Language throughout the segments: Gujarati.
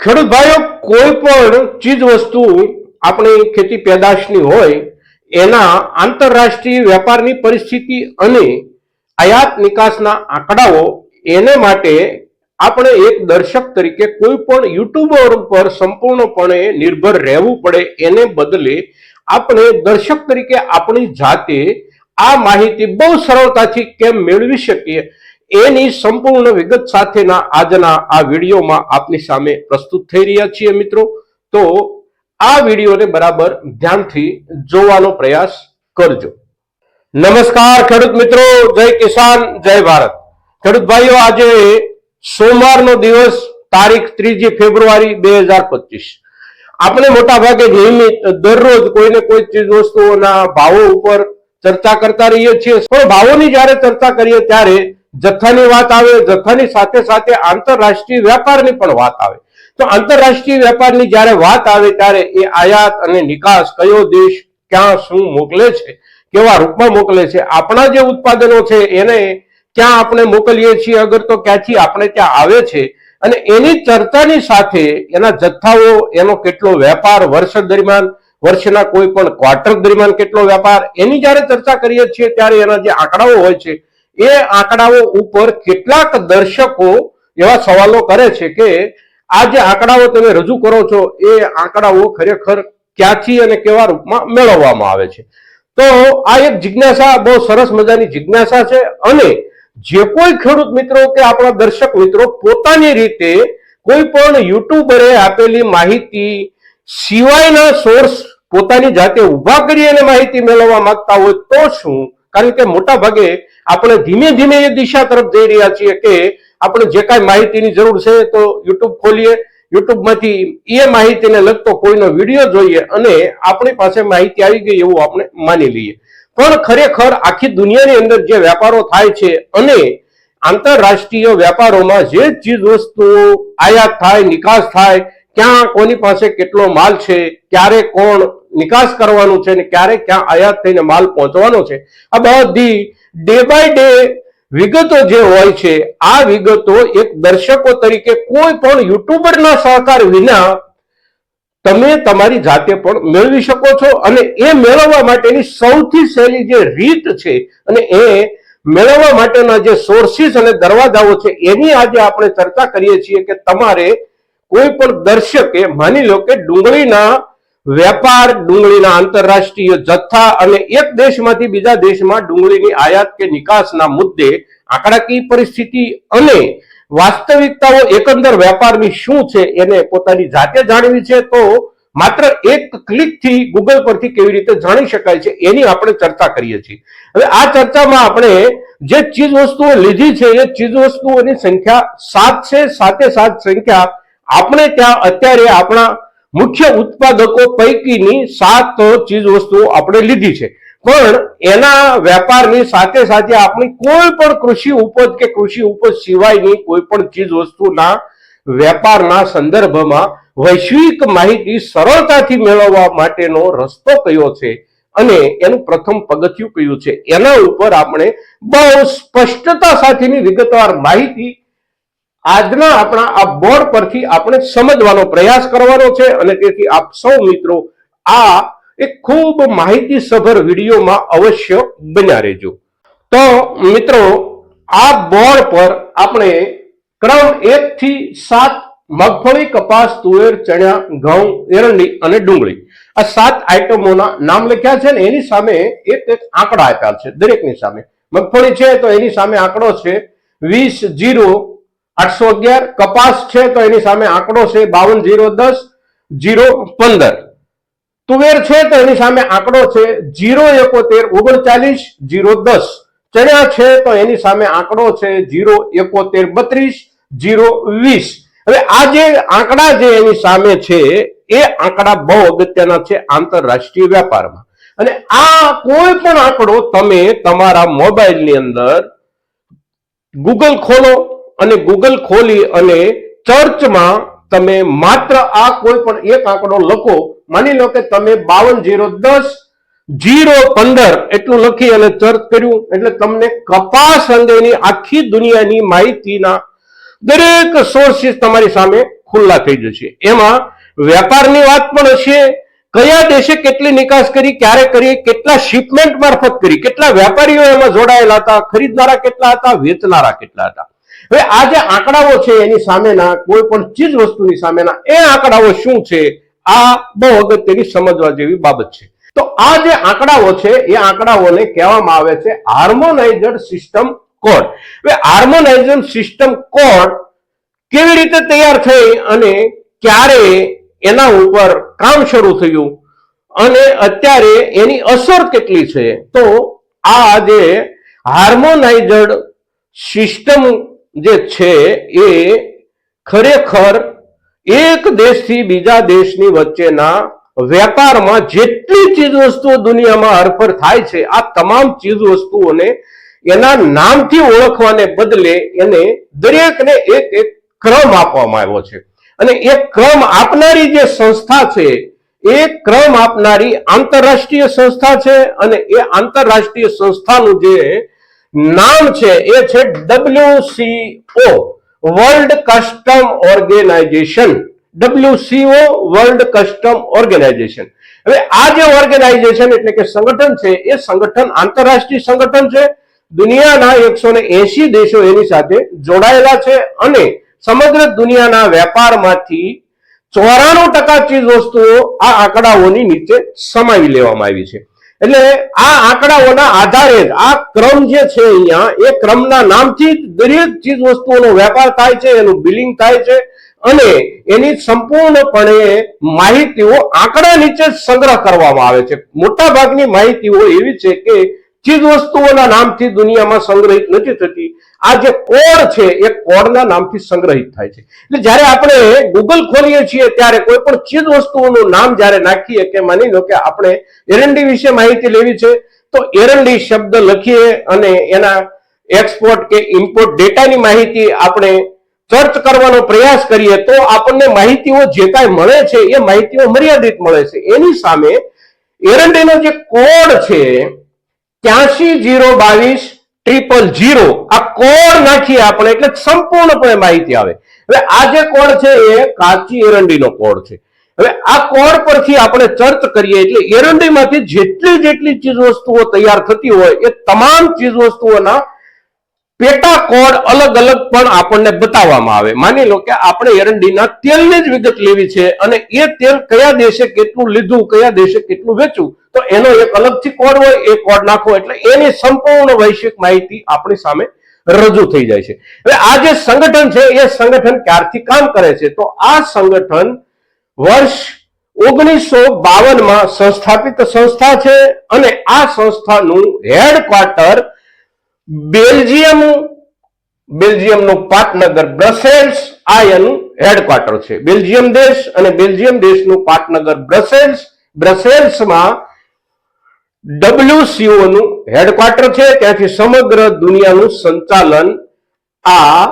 ખેડૂત ભાઈઓ કોઈ પણ ચીજ વસ્તુ આપણી ખેતી પેદાશની હોય, એના આંતરરાષ્ટ્રીય વેપારની પરિસ્થિતિ અને આયાત નિકાસના આંકડાઓ, એને માટે આપણે એક દર્શક તરીકે કોઈ પણ યુટ્યુબર ઉપર સંપૂર્ણપણે નિર્ભર રહેવું પડે, એને બદલે આપણે દર્શક તરીકે આપણી જાતે આ માહિતી બહુ સરળતાથી કેમ મેળવી શકીએ? એની સંપૂર્ણ વિગત સાથેના આજના આ વિડીયોમાં આપની સામે પ્રસ્તુત થઈ રહ્યા છીએ મિત્રો. તો આ વિડીયોને બરાબર ધ્યાનથી જોવાનો પ્રયાસ કરજો. નમસ્કાર ખેડૂત મિત્રો, જય કિસાન, જય ભારત. ખેડૂત ભાઈઓ, આજે સોમવારનો દિવસ, તારીખ ત્રીજી ફેબ્રુઆરી બે હજાર પચીસ. આપણે મોટા ભાગે નિયમિત, દરરોજ કોઈને કોઈ ચીજ વસ્તુઓના ભાવો ઉપર ચર્ચા કરતા રહીએ છીએ. પણ ભાવોની જ્યારે ચર્ચા કરીએ ત્યારે જથ્થાની વાત આવે, જથ્થાની સાથે સાથે આંતરરાષ્ટ્રીય વેપારની પણ વાત આવે. તો આંતરરાષ્ટ્રીય વેપારની જ્યારે વાત આવે ત્યારે એ આયાત અને નિકાસ કયો દેશ ક્યાં શું મોકલે છે, કેવા રૂપમાં મોકલે છે, આપણા જે ઉત્પાદનો છે એને ક્યાં આપણે મોકલીએ છીએ, અગર તો ક્યાંથી આપણે ત્યાં આવે છે, અને એની ચર્ચાની સાથે એના જથ્થાઓ, એનો કેટલો વેપાર વર્ષ દરમિયાન, વર્ષના કોઈ પણ ક્વાર્ટર દરમિયાન કેટલો વેપાર, એની જ્યારે ચર્ચા કરીએ છીએ ત્યારે એના જે આંકડાઓ હોય છે એ આંકડાઓ ઉપર કેટલાક દર્શકો એવા સવાલો કરે છે કે આ જે આંકડાઓ તમે રજૂ કરો છો, એ આંકડાઓ ખરેખર ક્યાંથી અને કેવા રૂપમાં મેળવવામાં આવે છે? તો આ એક જિજ્ઞાસા, બહુ સરસ મજાની જિજ્ઞાસા છે અને જે કોઈ ખેડૂત મિત્રો કે આપણા દર્શક મિત્રો પોતાની રીતે કોઈ પણ યુટ્યુબરે આપેલી માહિતી સિવાયના સોર્સ પોતાની જાતે ઊભા કરી અને માહિતી મેળવવા માંગતા હોય તો શું? કારણ કે મોટા ભાગે આપણે ધીમે ધીમે એ દિશા તરફ જઈ રહ્યા છીએ કે આપણે જે કાંઈ માહિતીની જરૂર છે તો યુટ્યુબ ખોલીએ. યુટ્યુબમાંથી એ માહિતીને લગતો કોઈનો વીડિયો જોઈએ અને આપણી પાસે માહિતી આવી ગઈ એવું આપણે માની લઈએ. પણ ખરેખર આખી દુનિયાની અંદર જે વેપારો થાય છે અને આંતરરાષ્ટ્રીય વેપારોમાં જે ચીજ વસ્તુઓ આયાત થાય, નિકાસ થાય, ક્યાં કોની પાસે કેટલો માલ છે, ક્યારે કોણ નિકાસ કરવાનું છે અને ક્યારે ક્યાં આયાત થઈને માલ પહોંચવાનો છે? આ બધી ડે બાય ડે વિગતો જે હોય છે, આ વિગતો એક દર્શકો તરીકે કોઈ પણ યુટ્યુબરના સહકાર વિના તમે તમારી જાતે પણ મેળવી શકો છો અને એ મેળવવા માટેની સૌથી સહેલી જે રીત છે અને એ મેળવવા માટેના જે સોર્સિસ અને દરવાજાઓ છે, એની આજે આપણે ચર્ચા કરીએ છીએ કે તમારે કોઈ પણ દર્શકે માની લો કે ડુંગળીના વેપાર ડુંગળીના આંતરરાષ્ટ્રીય જથ્થા અને એક દેશમાંથી બીજા દેશમાં ડુંગળીની આયાત કે નિકાસના મુદ્દે આંકડાકીય પરિસ્થિતિ અને વાસ્તવિકતાઓ એકંદર વેપારની શું છે એને પોતાની જાતે જાણવી છે, તો માત્ર એક ક્લિકથી ગૂગલ પરથી કેવી રીતે જાણી શકાય છે એની આપણે ચર્ચા કરીએ છીએ. હવે આ ચર્ચામાં આપણે જે ચીજ વસ્તુઓ લીધી છે, એ ચીજ વસ્તુઓની સંખ્યા સાત છે. સાથે સાત સંખ્યા આપણે ત્યાં અત્યારે આપણા મુખ્ય ઉત્પાદકો પૈકીની સાત ચીજ વસ્તુઓ આપણે લીધી છે. પણ એના વેપારની સાથે સાથે આપણી કોઈ પણ કૃષિ ઉપજ કે કૃષિ ઉપજ સિવાયની કોઈ પણ ચીજ વસ્તુના વેપારના સંદર્ભમાં વૈશ્વિક માહિતી સરળતાથી મેળવવા માટેનો રસ્તો કયો છે અને એનું પ્રથમ પગથિયું કયું છે? એના ઉપર આપણે બહુ સ્પષ્ટતા સાથેની વિગતવાર માહિતી આજના આપણા આ બોર્ડ પરથી આપણે સમજવાનો પ્રયાસ કરવાનો છે અને તેથી આપ સૌ મિત્રો આ એક ખૂબ માહિતી સભર વિડીયોમાં અવશ્ય બન્યા રહેજો. તો મિત્રો, આ બોર્ડ પર આપણે ક્રમ એક થી સાત મગફળી, કપાસ, તુવેર, ચણા, ઘઉં, એરંડી અને ડુંગળી આ સાત આઈટમોના નામ લખ્યા છે ને એની સામે એક એક આંકડા આપ્યા છે, દરેકની સામે. મગફળી છે તો એની સામે આંકડો છે વીસ, જીરો આઠસો અગિયાર, કપાસ છે તો એની સામે આંકડો છે બાવન જીરો દસ જીરો પંદર. તુવેર છે તો એની સામે આંકડો છે જીરો એકોતેર, ઓગણચાલીસ જીરો દસ. ચણા છે તો એની સામે આંકડો છે જીરો એકોતેર, બત્રીસ જીરો વીસ. હવે આ જે આંકડા જે એની સામે છે, એ આંકડા બહુ અગત્યના છે આંતરરાષ્ટ્રીય વેપારમાં અને આ કોઈ પણ આંકડો તમે તમારા મોબાઈલની અંદર ગૂગલ ખોલો અને ગૂગલ ખોલી અને ચર્ચમાં તમે માત્ર આ કોઈ પણ એક આંકડો લખો, માની લો કે તમે બાવન જીરો દસ, જીરો પંદર એટલું લખી અને ચર્ચ કર્યું, એટલે તમને કપાસ અંગેની આખી દુનિયાની માહિતીના દરેક સોર્સિસ તમારી સામે ખુલ્લા થઈ જશે. એમાં વેપારની વાત પણ હશે, કયા દેશે કેટલી નિકાસ કરી, ક્યારે કરી, કેટલા શિપમેન્ટ મારફત કરી, કેટલા વેપારીઓ એમાં જોડાયેલા હતા, ખરીદનારા કેટલા હતા, વેચનારા કેટલા હતા. હવે આ જે આંકડાઓ છે એની સામેના કોઈ પણ ચીજ વસ્તુની સામેના એ આંકડાઓ શું છે? આ બહુ અગત્યની સમજવા જેવી બાબત છે. તો આ જે આંકડાઓ છે એ આંકડાઓને કહેવામાં આવે છે હાર્મોનાઇઝડ સિસ્ટમ કોડ. હવે હાર્મોનાઇઝડ સિસ્ટમ કોડ કેવી રીતે તૈયાર થઈ અને ક્યારે એના ઉપર કામ શરૂ થયું? અને અત્યારે એની અસર કેટલી છે? તો આ જે હાર્મોનાઇઝડ સિસ્ટમ જે છે એ ખરેખર એક દેશથી બીજા દેશની વચ્ચેના વેપારમાં જેટલી ચીજ વસ્તુઓ દુનિયામાં હરફર થાય છે, આ તમામ ચીજ વસ્તુઓને એના નામથી ઓળખવાને બદલે એને દરેકને એક એક ક્રમ આપવામાં આવ્યો છે. અને એ ક્રમ આપનારી જે સંસ્થા છે, એ ક્રમ આપનારી આંતરરાષ્ટ્રીય સંસ્થા છે અને એ આંતરરાષ્ટ્રીય સંસ્થાનું જે નામ છે, એ છે WCO world custom organization WCO world custom organization હવે આ જે ઓર્ગેનાઇઝેશન એટલે કે સંગઠન છે, એ સંગઠન આંતરરાષ્ટ્રીય સંગઠન છે. દુનિયાના એકસો દેશો એની સાથે જોડાયેલા છે અને સમગ્ર દુનિયાના વેપારમાંથી ચોરાણું ટકા ચીજ વસ્તુઓ આ આંકડાઓની નીચે સમાવી લેવામાં આવી છે. એટલે આ આંકડાઓના આધારે જ આ ક્રમ જે છે અહીંયા, એ ક્રમના નામથી દરેક ચીજ વસ્તુઓનો વેપાર થાય છે, એનું બિલિંગ થાય છે અને એની સંપૂર્ણપણે માહિતીઓ આંકડા નીચે સંગ્રહ કરવામાં આવે છે. મોટા ભાગની માહિતીઓ એવી છે કે ચીજ વસ્તુઓના નામથી દુનિયામાં સંગ્રહિત નથી થતી. આ જે કોડ છે, એ કોડના નામથી સંગ્રહિત થાય છે. એટલે જ્યારે આપણે ગૂગલ ખોલીએ છીએ, ત્યારે કોઈ પણ ચીજ વસ્તુઓનું નામ જ્યારે નાખીએ, કે માની લો કે આપણે એરંડી વિશે માહિતી લેવી છે, તો એરંડી શબ્દ લખીએ અને એના એક્સપોર્ટ કે ઇમ્પોર્ટ ડેટાની માહિતી આપણે સર્ચ કરવાનો પ્રયાસ કરીએ, તો આપણને માહિતીઓ જે કાંઈ મળે છે, એ માહિતીઓ મર્યાદિત મળે છે. એની સામે એરંડીનો જે કોડ છે ત્યાસી જીરો બાવીસ ટ્રિપલ જીરો આ કોડ નાખીએ આપણે એટલે સંપૂર્ણપણે માહિતી આવે. હવે આ જે કોડ છે એ કાચી એરંડીનો કોડ છે. હવે આ કોડ પરથી આપણે ચર્ચ કરીએ એટલે એરંડીમાંથી જેટલી જેટલી ચીજ વસ્તુઓ તૈયાર થતી હોય એ તમામ ચીજ વસ્તુઓના પેટા કોડ અલગ અલગ પણ આપણને બતાવવામાં આવે. માની લો કે આપણે એરંડીના તેલની જ વિગત લેવી છે અને એ તેલ કયા દેશે કેટલું લીધું, કયા દેશે કેટલું વેચવું તો એનો એક અલગથી કોડ હોય, એ કોડ નાખો એટલે એની સંપૂર્ણ વૈશ્વિક માહિતી આપણી સામે રજૂ થઈ જાય છે. હવે આ જે સંગઠન છે, એ સંગઠન ક્યારથી કામ કરે છે? તો આ સંગઠન વર્ષ ઓગણીસો બાવનમાં સંસ્થાપિત સંસ્થા છે અને આ સંસ્થાનું હેડક્વાર્ટર બેલ્જિયમ, બેલ્જિયમનું પાટનગર બ્રસેલ્સ, આ હેડક્વાર્ટર છે. બેલ્જિયમ દેશ અને બેલ્જિયમ દેશનું પાટનગર બ્રસેલ્સ, બ્રસેલ્સમાં ડબલ્યુસીઓ નું હેડક્વાર્ટર છે. ત્યાંથી સમગ્ર દુનિયાનું સંચાલન આ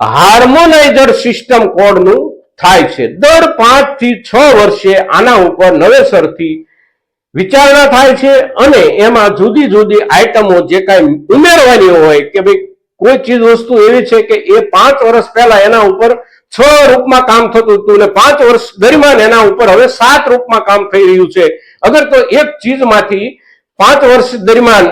હાર્મોનાઇઝર સિસ્ટમ કોડનું થાય છે. દર પાંચથી છ વર્ષે આના ઉપર નવેસરથી વિચારણા થાય છે અને એમાં જુદી જુદી આઈટમો જે કાંઈ ઉમેરવાની હોય કે ભાઈ કોઈ ચીજ વસ્તુ એવી છે કે એ પાંચ વર્ષ પહેલા એના ઉપર છ રૂપમાં કામ થતું હતું અને પાંચ વર્ષ દરમિયાન એના ઉપર હવે સાત રૂપમાં કામ થઈ રહ્યું છે. અગર તો એક ચીજમાંથી પાંચ વર્ષ દરમિયાન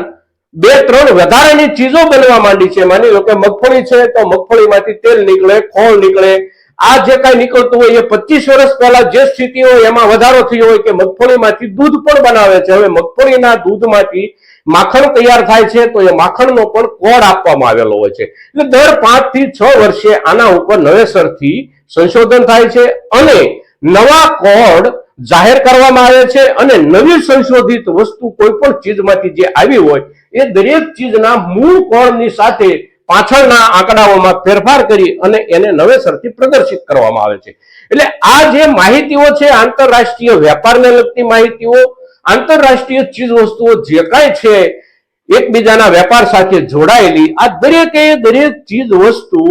બે, ત્રણ વધારાની ચીજો બનવા માંડી છે, માની લો કે મગફળી છે, તો મગફળીમાંથી તેલ નીકળે, ખોળ નીકળે આ જે કાંઈ નીકળતું હોય એ પચીસ વર્ષ પહેલા જે સ્થિતિ હોય એમાં વધારો થયો હોય કે મગફળીમાંથી દૂધ પણ બનાવે છે. હવે મગફળીના દૂધમાંથી માખણ તૈયાર થાય છે તો એ માખણનો પણ કોડ આપવામાં આવેલો હોય છે. એટલે દર પાંચથી છ વર્ષે આના ઉપર નવેસરથી સંશોધન થાય છે અને નવા કોડ જાહેર કરવામાં આવે છે અને નવી સંશોધિત વસ્તુ કોઈ પણ ચીજમાંથી જે આવી હોય એ દરેક ચીજના મૂળ કોડની સાથે પાછળના આંકડાઓમાં ફેરફાર કરી અને એને નવેસરથી પ્રદર્શિત કરવામાં આવે છે. એટલે આ જે માહિતીઓ છે, આંતરરાષ્ટ્રીય વેપારને લગતી માહિતીઓ, આંતરરાષ્ટ્રીય ચીજ વસ્તુઓ જે કાંઈ છે, એકબીજાના વેપાર સાથે જોડાયેલી, આ દરેકે દરેક ચીજ વસ્તુ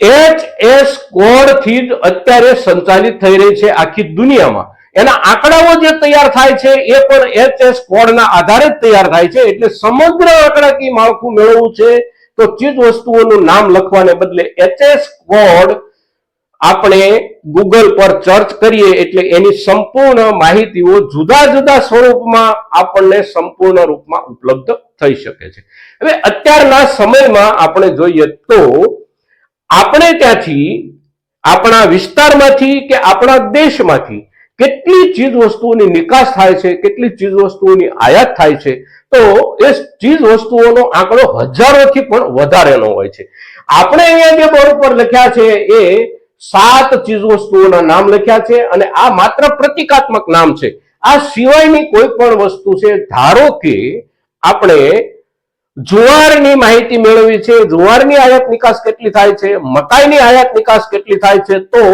એચ એસ કોડથી જ અત્યારે સંચાલિત થઈ રહી છે આખી દુનિયામાં. એના આંકડાઓ જે તૈયાર થાય છે, એ પણ એચ એસ કોડના આધારે જ તૈયાર થાય છે. એટલે સમગ્ર આંકડાકીય માળખું મેળવવું છે તો ચીજ વસ્તુઓનું નામ લખવાને બદલે એચએસ કોડ આપણે ગૂગલ પર સર્ચ કરીએ એટલે એની સંપૂર્ણ માહિતીઓ જુદા જુદા સ્વરૂપમાં આપણને સંપૂર્ણ રૂપમાં ઉપલબ્ધ થઈ શકે છે. હવે અત્યારના સમયમાં આપણે જોઈએ તો આપણે ત્યાંથી આપણા વિસ્તારમાંથી કે આપણા દેશમાંથી કેટલી ચીજ વસ્તુઓની નિકાસ થાય છે, કેટલી ચીજ વસ્તુઓની આયાત થાય છે, તો એ ચીજ વસ્તુઓનો આંકડો હજારોથી પણ વધારેનો હોય છે. આપણે અહીંયા જે બોર્ડ ઉપર લખ્યા છે એ સાત ચીજ વસ્તુઓના નામ લખ્યા છે અને આ માત્ર પ્રતિકાત્મક નામ છે. આ સિવાયની કોઈ પણ વસ્તુ છે, ધારો કે આપણે જુવારની માહિતી મેળવી છે, જુવારની આયાત નિકાસ કેટલી થાય છે, મકાઈની આયાત નિકાસ કેટલી થાય છે, તો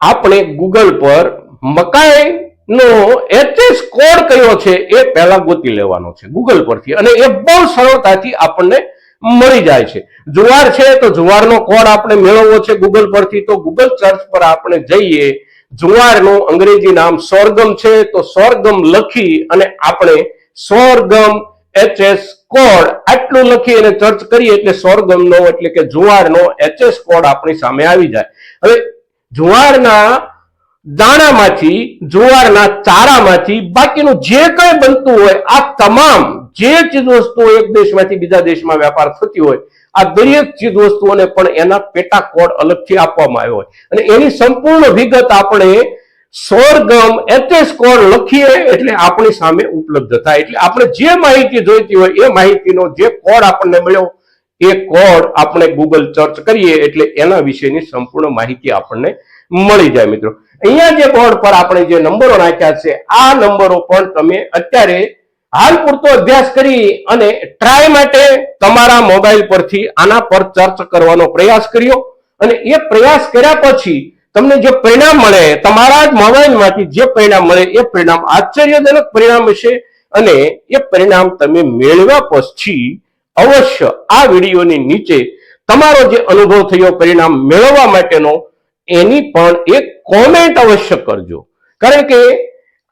આપણે ગૂગલ પર મકાઈ નો એચએસ કોડ કયો છે એ પહેલા ગોતી લેવાનો છે ગૂગલ પરથી અને એ બહુ સરળતાથી આપણને મળી જાય છે. જુવાર છે તો જુવારનો કોડ આપણે મેળવવો છે ગૂગલ પરથી તો ગૂગલ સર્ચ પર આપણે જઈએ. જુવારનું અંગ્રેજી નામ સોરગમ છે તો સોરગમ લખી અને આપણે સોરગમ એચએસ કોડ આટલું લખી અને સર્ચ કરીએ એટલે સોરગમનો એટલે કે જુવારનો એચએસ કોડ આપણી સામે આવી જાય. હવે જુવારના દાણામાંથી, જુવારના ચારામાંથી, બાકીનું જે કંઈ બનતું હોય, આ તમામ જે ચીજ વસ્તુઓ એક દેશમાંથી બીજા દેશમાં વેપાર થતી હોય, આ દરેક ચીજ વસ્તુઓને પણ એના પેટા કોડ અલગથી આપવામાં આવ્યો હોય. અને એની સંપૂર્ણ વિગત આપણે સોરગમ એચએસ કોડ લખીએ એટલે આપણી સામે ઉપલબ્ધ થાય. એટલે આપણે જે માહિતી જોઈતી હોય, એ માહિતીનો જે કોડ આપણને મળ્યો, એ કોડ આપણે ગૂગલ સર્ચ કરીએ એટલે એના વિશેની સંપૂર્ણ માહિતી આપણને મળી જાય, મિત્રો. અહીંયા જે બોર્ડ પર આપણે જે નંબરો નાખ્યા છે, આ નંબરો પણ તમે અત્યારે હાલ પૂરતો અભ્યાસ કરી અને ટ્રાય માટે તમારા મોબાઈલ પરથી આના પર ચર્ચા કરવાનો પ્રયાસ કર્યો અને એ પ્રયાસ કર્યા પછી તમને જે પરિણામ મળે, તમારા જ મોબાઈલમાંથી જે પરિણામ મળે, એ પરિણામ આશ્ચર્યજનક પરિણામ હશે અને એ પરિણામ તમે મેળવ્યા પછી અવશ્ય આ વિડીયોની નીચે તમારો જે અનુભવ થયો, પરિણામ મેળવવા માટેનો એની પણ એક કોમેન્ટ અવશ્ય કરજો. કારણ કે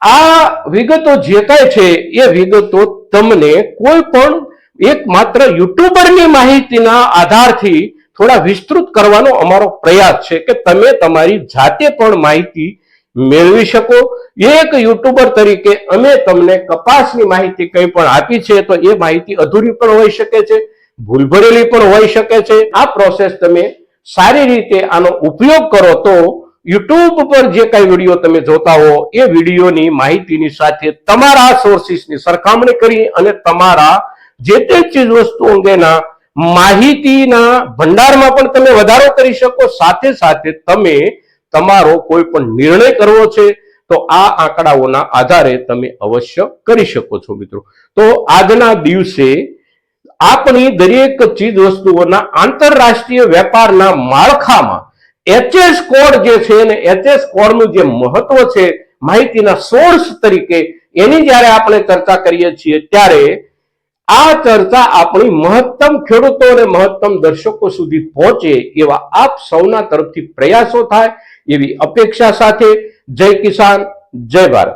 આ વિગતો જે કાંઈ છે, એ વિગતો તમને કોઈ પણ એક માત્ર યુટ્યુબરની માહિતીના આધારથી થોડા વિસ્તૃત કરવાનો અમારો પ્રયાસ છે કે તમે તમારી જાતે પણ માહિતી મેળવી શકો. એક યુટ્યુબર તરીકે અમે તમને કપાસની માહિતી કંઈ પણ આપી છે, તો એ માહિતી અધૂરી પણ હોઈ શકે છે, ભૂલભરેલી પણ હોઈ શકે છે. આ પ્રોસેસ તમે સારી રીતે આનો ઉપયોગ કરો તો યુટ્યુબ પર જે કાંઈ વીડિયો તમે જોતા હો, એ વિડીયોની માહિતીની સાથે તમારા સોર્સિસની સરખામણી કરી અને તમારા જે તે ચીજ વસ્તુ અંગેના માહિતીના ભંડારમાં પણ તમે વધારો કરી શકો. સાથે સાથે તમે તમારો કોઈ પણ નિર્ણય કરવો છે, તો આ આંકડાઓના આધારે તમે અવશ્ય કરી શકો છો મિત્રો. તો આજના દિવસે આપણી દરેક ચીજ વસ્તુઓના આંતરરાષ્ટ્રીય વેપારના માળખામાં એચએસ કોડ જે છે ને એચએસ કોડનું જે મહત્વ છે, માહિતીના સોર્સ તરીકે એની જ્યારે આપણે ચર્ચા કરીએ છીએ ત્યારે આ ચર્ચા આપણી મહત્તમ ખેડૂતો અને મહત્તમ દર્શકો સુધી પહોંચે એવા આપ સૌના તરફથી પ્રયાસો થાય એવી અપેક્ષા સાથે. જય કિસાન, જય ભારત.